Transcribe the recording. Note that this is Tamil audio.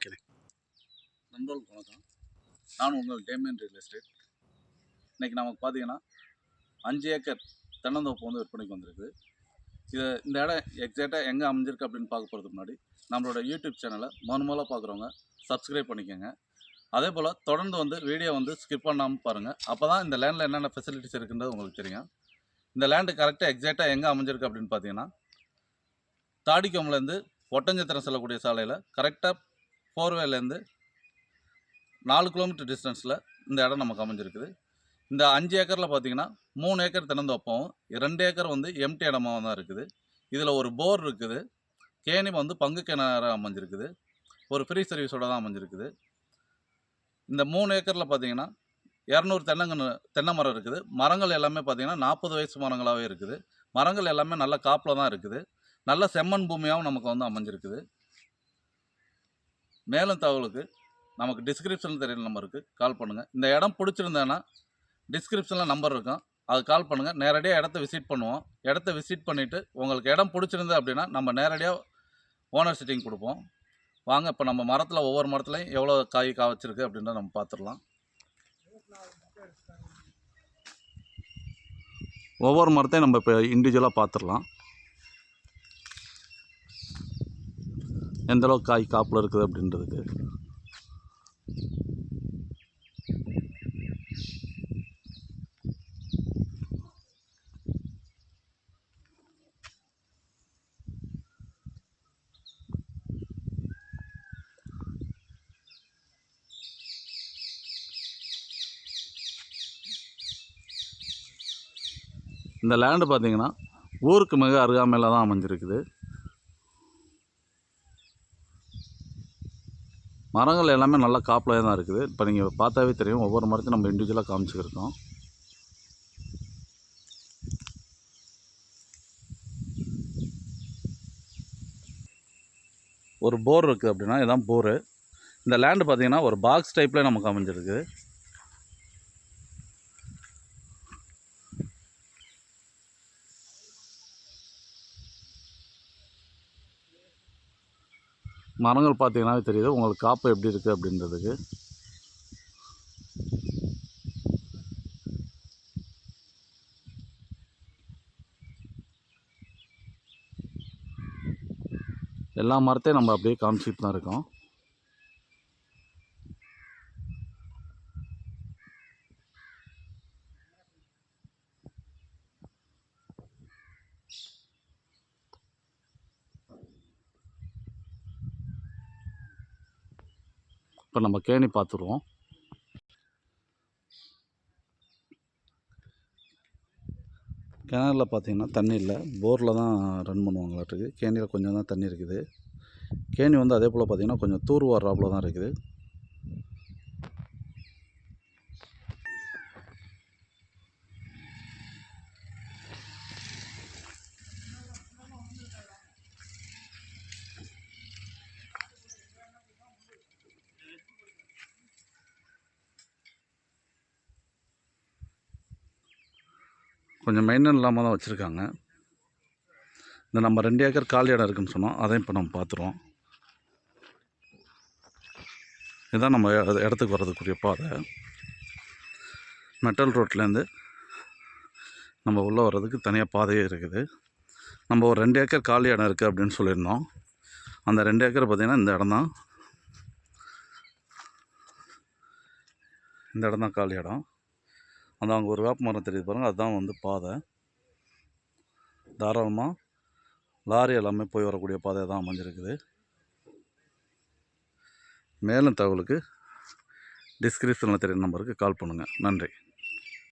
ஓகேண்ணே. நண்பர்களுக்கு வணக்கம். நான் உங்கள் டேமியன் ரியல் எஸ்டேட். இன்றைக்கி நமக்கு பார்த்தீங்கன்னா அஞ்சு ஏக்கர் தென்னந்தோப்பு வந்து விற்பனைக்கு வந்திருக்கு. இது இந்த இடம் எக்ஸாக்டாக எங்கே அமைஞ்சிருக்கு அப்படின்னு பார்க்க போகிறதுக்கு முன்னாடி நம்மளோட யூடியூப் சேனலை மறு பார்க்குறவங்க சப்ஸ்கிரைப் பண்ணிக்கோங்க. அதே போல் தொடர்ந்து வந்து வீடியோ வந்து ஸ்கிப் பண்ணாமல் பாருங்கள் அப்போ தான் இந்த லேண்டில் என்னென்ன ஃபெசிலிட்டிஸ் இருக்குன்றது உங்களுக்கு தெரியும். இந்த லேண்டு கரெக்டாக எக்ஸாக்டாக எங்கே அமைஞ்சிருக்கு அப்படின்னு பார்த்தீங்கன்னா தாடிக்கோம்லேருந்து ஒட்டஞ்சத்திரம் செல்லக்கூடிய சாலையில் கரெக்டாக ஃபோர்வேலேருந்து நாலு கிலோமீட்டர் டிஸ்டன்ஸில் இந்த இடம் நமக்கு அமைஞ்சிருக்குது. இந்த அஞ்சு ஏக்கரில் பார்த்தீங்கன்னா மூணு ஏக்கர் திறந்தப்பவும் ரெண்டு ஏக்கர் வந்து எம்டி இடமாக தான் இருக்குது. இதில் ஒரு போர் இருக்குது. கேணி வந்து பங்கு கிணறு அமைஞ்சிருக்குது. ஒரு ஃப்ரீ சர்வீஸோட தான் அமைஞ்சிருக்குது. இந்த மூணு ஏக்கரில் பார்த்தீங்கன்னா இரநூறு தென்னங்கன்று தென்னை மரம் இருக்குது. மரங்கள் எல்லாமே பார்த்தீங்கன்னா நாற்பது வயசு மரங்களாகவே இருக்குது. மரங்கள் எல்லாமே நல்ல காப்பில் தான் இருக்குது. நல்ல செம்மண் பூமியாகவும் நமக்கு வந்து அமைஞ்சிருக்குது. மேலும் தகவலுக்கு நமக்கு டிஸ்கிரிப்ஷனில் தெரியுற நம்பருக்கு கால் பண்ணுங்கள் இந்த இடம் பிடிச்சிருந்தேன்னா டிஸ்கிரிப்ஷனில் நம்பர் இருக்கும். அது கால் பண்ணுங்கள் நேரடியாக இடத்த விசிட் பண்ணுவோம். இடத்த விசிட் பண்ணிவிட்டு உங்களுக்கு இடம் பிடிச்சிருந்தது அப்படின்னா நம்ம நேரடியாக ஓனர் சிட்டிங் கொடுப்போம். வாங்க இப்போ நம்ம மரத்தில் ஒவ்வொரு மரத்துலையும் எவ்வளோ காய் கா வச்சிருக்கு அப்படின்றத நம்ம பார்த்துடலாம் ஒவ்வொரு மரத்தையும் நம்ம இப்போ இண்டிவிஜுவலாக பார்த்துடலாம் எந்தளவுக்கு காய் காப்பில் இருக்குது அப்படின்றதுக்கு. இந்த லேண்டு பார்த்தீங்கன்னா ஊருக்கு மிக அருகாமையில் தான் அமைஞ்சிருக்குது. மரங்கள் எல்லாமே நல்லா காப்பில் தான் இருக்குது. இப்போ நீங்கள் பார்த்தாவே தெரியும் ஒவ்வொரு மரத்தையும் நம்ம இண்டிவிஜுவலாக காமிச்சிருக்கோம் ஒரு போர் இருக்குது அப்படின்னா இதான் போரு. இந்த லேண்டு பார்த்தீங்கன்னா ஒரு பாக்ஸ் டைப்பில் நமக்கு அமைஞ்சிருக்கு மரங்கள் பார்த்தீங்கன்னாவே தெரியுது. உங்களுக்கு காப்பு எப்படி இருக்குது அப்படின்றதுக்கு. எல்லா மரத்தையும் நம்ம அப்படியே காமிச்சிட்டு தான் இருக்கோம். இப்போ நம்ம கேணி பார்த்துருவோம். கிணறுல பார்த்தீங்கன்னா தண்ணி இல்லை. போரில் தான் ரன் பண்ணுவாங்களாட்டுருக்கு கேணியில் கொஞ்சம் தான் தண்ணி இருக்குது. கேணி வந்து அதே போல் பார்த்தீங்கன்னா கொஞ்சம் தூர் வர்றாப்புல தான் இருக்குது. கொஞ்சம் மெயின்டைன் இல்லாமல் தான் வச்சுருக்காங்க. இந்த நம்ம ரெண்டு ஏக்கர் காலி இடம் இருக்குன்னு சொன்னோம் அதையும் இப்போ நம்ம பார்த்துருவோம் இதுதான் நம்ம இடத்துக்கு வர்றதுக்குரிய பாதை. மெட்டல் ரோட்லேருந்து நம்ம உள்ளே வர்றதுக்கு தனியாக பாதையே இருக்குது. நம்ம ஒரு ரெண்டு ஏக்கர் காலி இடம் இருக்குது அப்படின்னு சொல்லியிருந்தோம். அந்த ரெண்டு ஏக்கர் பார்த்திங்கன்னா இந்த இடம் தான். இந்த இடம் தான் காலி இடம். அந்த அங்கே ஒரு வேப்ப மரம் தெரியுது பாருங்கள் அதுதான் வந்து பாதை. தாராளமாக லாரி எல்லாமே போய் வரக்கூடிய பாதை தான் அமைஞ்சிருக்குது. மேலும் தகவலுக்கு டிஸ்கிரிப்ஷனில் தெரியும் நம்பருக்கு கால் பண்ணுங்கள் நன்றி.